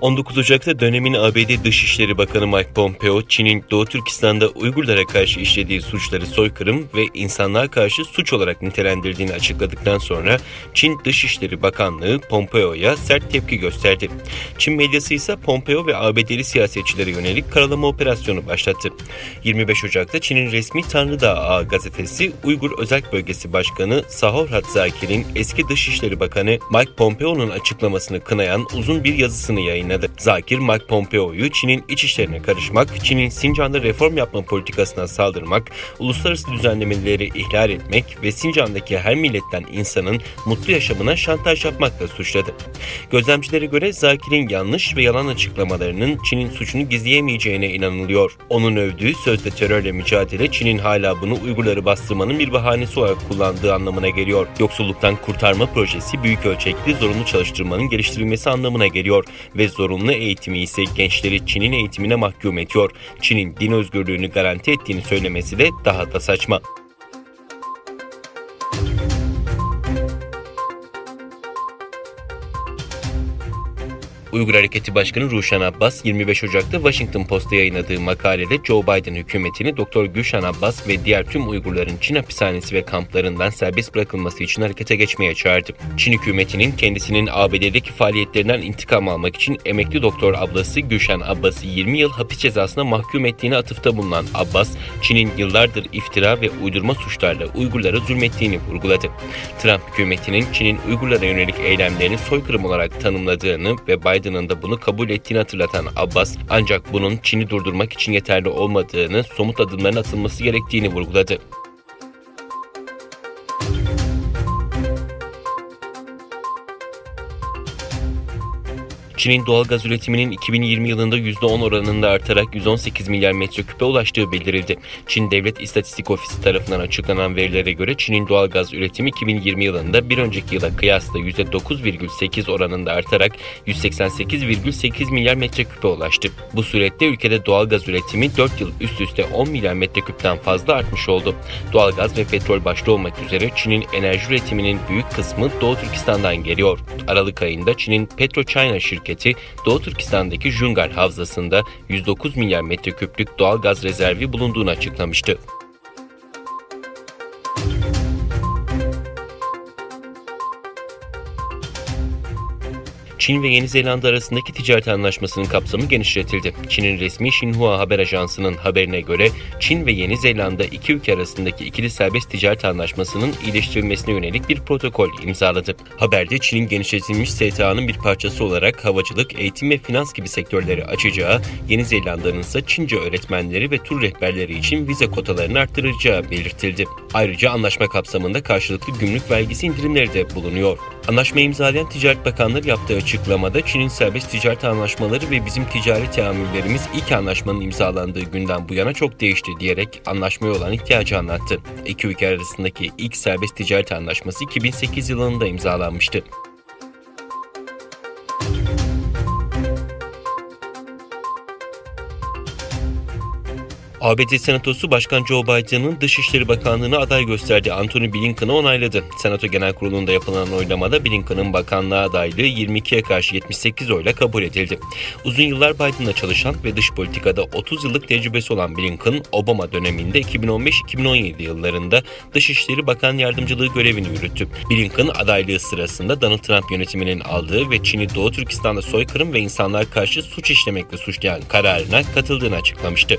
19 Ocak'ta dönemin ABD Dışişleri Bakanı Mike Pompeo, Çin'in Doğu Türkistan'da Uygurlara karşı işlediği suçları soykırım ve insanlığa karşı suç olarak nitelendirdiğini açıkladıktan sonra Çin Dışişleri Bakanlığı Pompeo'ya sert tepki gösterdi. Çin medyası ise Pompeo ve ABD'li siyasetçilere yönelik karalama operasyonu başlattı. 25 Ocak'ta Çin'in resmi Tanrıdağ Ağa gazetesi Uygur Özel Bölgesi Başkanı Sahorhat Zakir'in eski Dışişleri Bakanı Mike Pompeo'nun açıklamasını kınayan uzun bir yazısını yayınladı. Zakir, Mike Pompeo'yu Çin'in iç işlerine karışmak, Çin'in Sincan'da reform yapma politikasına saldırmak, uluslararası düzenlemeleri ihlal etmek ve Sincan'daki her milletten insanın mutlu yaşamına şantaj yapmakla suçladı. Gözlemcilere göre Zakir'in yanlış ve yalan açıklamalarının Çin'in suçunu gizleyemeyeceğine inanılıyor. Onun övdüğü sözde terörle mücadele Çin'in hala bunu Uygurları bastırmanın bir bahanesi olarak kullandığı anlamına geliyor. Yoksulluktan kurtarma projesi büyük ölçekli zorunlu çalıştırmanın geliştirilmesi anlamına geliyor ve zorunlu eğitimi ise gençleri Çin'in eğitimine mahkum ediyor. Çin'in din özgürlüğünü garanti ettiğini söylemesi de daha da saçma. Uygur Hareketi Başkanı Ruşen Abbas 25 Ocak'ta Washington Post'ta yayınladığı makalede Joe Biden hükümetini Dr. Gülşen Abbas ve diğer tüm Uygurların Çin hapishanesi ve kamplarından serbest bırakılması için harekete geçmeye çağırdı. Çin hükümetinin kendisinin ABD'deki faaliyetlerinden intikam almak için emekli doktor ablası Gülşen Abbas'ı 20 yıl hapis cezasına mahkum ettiğine atıfta bulunan Abbas, Çin'in yıllardır iftira ve uydurma suçlarla Uygurlara zulmettiğini vurguladı. Trump hükümetinin Çin'in Uygurlara yönelik eylemlerini soykırım olarak tanımladığını ve Biden'ın da bunu kabul ettiğini hatırlatan Abbas, ancak bunun Çin'i durdurmak için yeterli olmadığını, somut adımların atılması gerektiğini vurguladı. Çin'in doğal gaz üretiminin 2020 yılında %10 oranında artarak 118 milyar metreküpe ulaştığı bildirildi. Çin Devlet İstatistik Ofisi tarafından açıklanan verilere göre Çin'in doğal gaz üretimi 2020 yılında bir önceki yıla kıyasla %9,8 oranında artarak 188,8 milyar metreküpe ulaştı. Bu surette ülkede doğal gaz üretimi 4 yıl üst üste 10 milyar metreküpten fazla artmış oldu. Doğal gaz ve petrol başta olmak üzere Çin'in enerji üretiminin büyük kısmı Doğu Türkistan'dan geliyor. Aralık ayında Çin'in PetroChina şirketi Doğu Türkistan'daki Jungar Havzası'nda 109 milyar metreküplük doğal gaz rezervi bulunduğunu açıklamıştı. Çin ve Yeni Zelanda arasındaki ticaret anlaşmasının kapsamı genişletildi. Çin'in resmi Xinhua haber ajansının haberine göre Çin ve Yeni Zelanda iki ülke arasındaki ikili serbest ticaret anlaşmasının iyileştirilmesine yönelik bir protokol imzaladı. Haberde Çin'in genişletilmiş STA'nın bir parçası olarak havacılık, eğitim ve finans gibi sektörleri açacağı, Yeni Zelanda'nın ise Çince öğretmenleri ve tur rehberleri için vize kotalarını arttıracağı belirtildi. Ayrıca anlaşma kapsamında karşılıklı gümrük vergisi indirimleri de bulunuyor. Anlaşmayı imzalayan Ticaret Bakanları yaptığı açıklamada Çin'in serbest ticaret anlaşmaları ve bizim ticari teamüllerimiz ilk anlaşmanın imzalandığı günden bu yana çok değişti diyerek anlaşmaya olan ihtiyacı anlattı. İki ülke arasındaki ilk serbest ticaret anlaşması 2008 yılında imzalanmıştı. ABD Senatosu Başkan Joe Biden'ın Dışişleri Bakanlığı'na aday gösterdiği Antony Blinken'ı onayladı. Senato Genel Kurulu'nda yapılan oylamada Blinken'ın bakanlığa adaylığı 22'ye karşı 78 oyla kabul edildi. Uzun yıllar Biden'la çalışan ve dış politikada 30 yıllık tecrübesi olan Blinken, Obama döneminde 2015-2017 yıllarında Dışişleri Bakan Yardımcılığı görevini yürüttü. Blinken adaylığı sırasında Donald Trump yönetiminin aldığı ve Çin'i Doğu Türkistan'da soykırım ve insanlar karşı suç işlemekle suçlayan kararına katıldığını açıklamıştı.